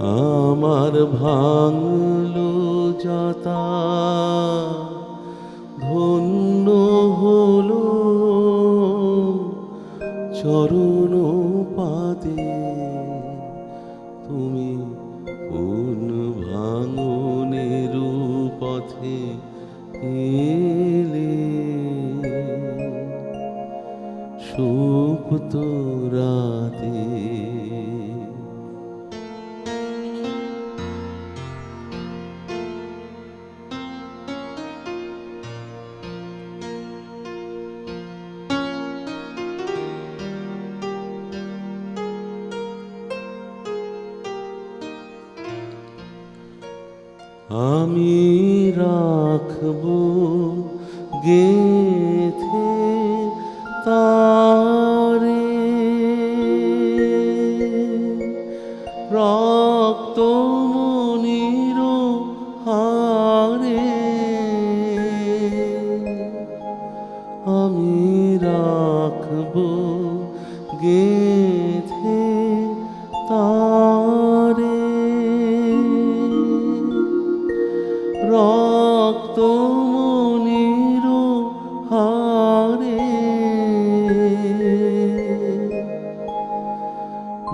আমার ভাঙলো যাতা ধন্য হলো চরণ পাতে। তুমি কোন ভাঙনের পথে এলে? সুপ্ত আমি রাখব গেথে তারে। রক্ত মনির হারে আমি রাখব গেথে রক্ত মনির হারে।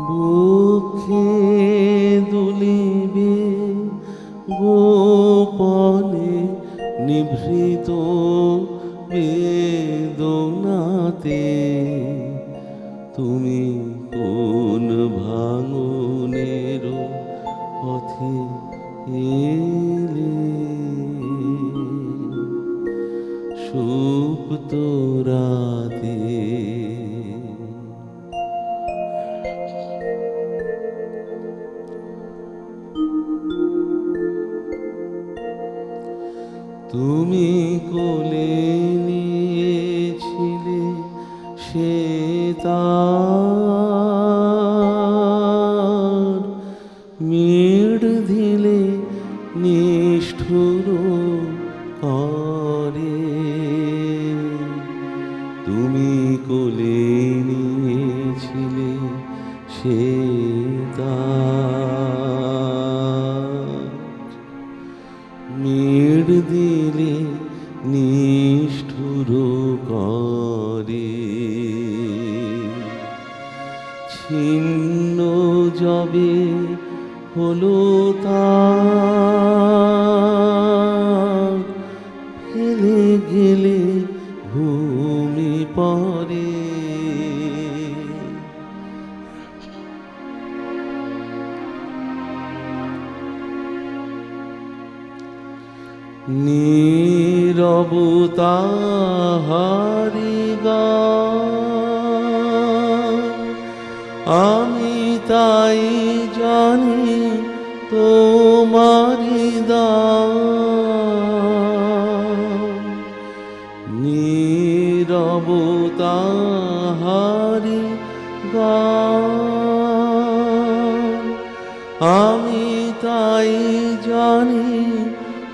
বুকে দুলিবে গোপনে নিভৃত বেদনাতে। তুমি কোন ভাঙনের পথে এলে সুপ্ত রাতে। তুমি কোলে নিয়েছিলে সে তার। মিড় দিলে নিষ্ঠুর মেড় দিলে নিষ্ঠুর করে। ছিন্ন যবে হলো তার নীরবতা হারিগা আমি তাই জানি তোমারি নীরবতা হারি গান আমি তাই জানি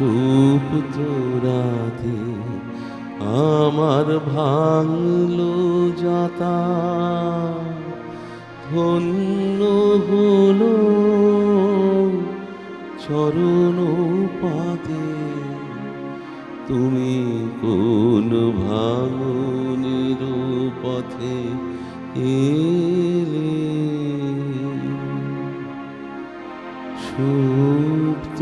সুপ্ত রাতে আমার ভাঙলো যাতা, ধন্য হলো চরণ পাতে। তুমি কোন ভাঙনের পথে এলে? সুপ্ত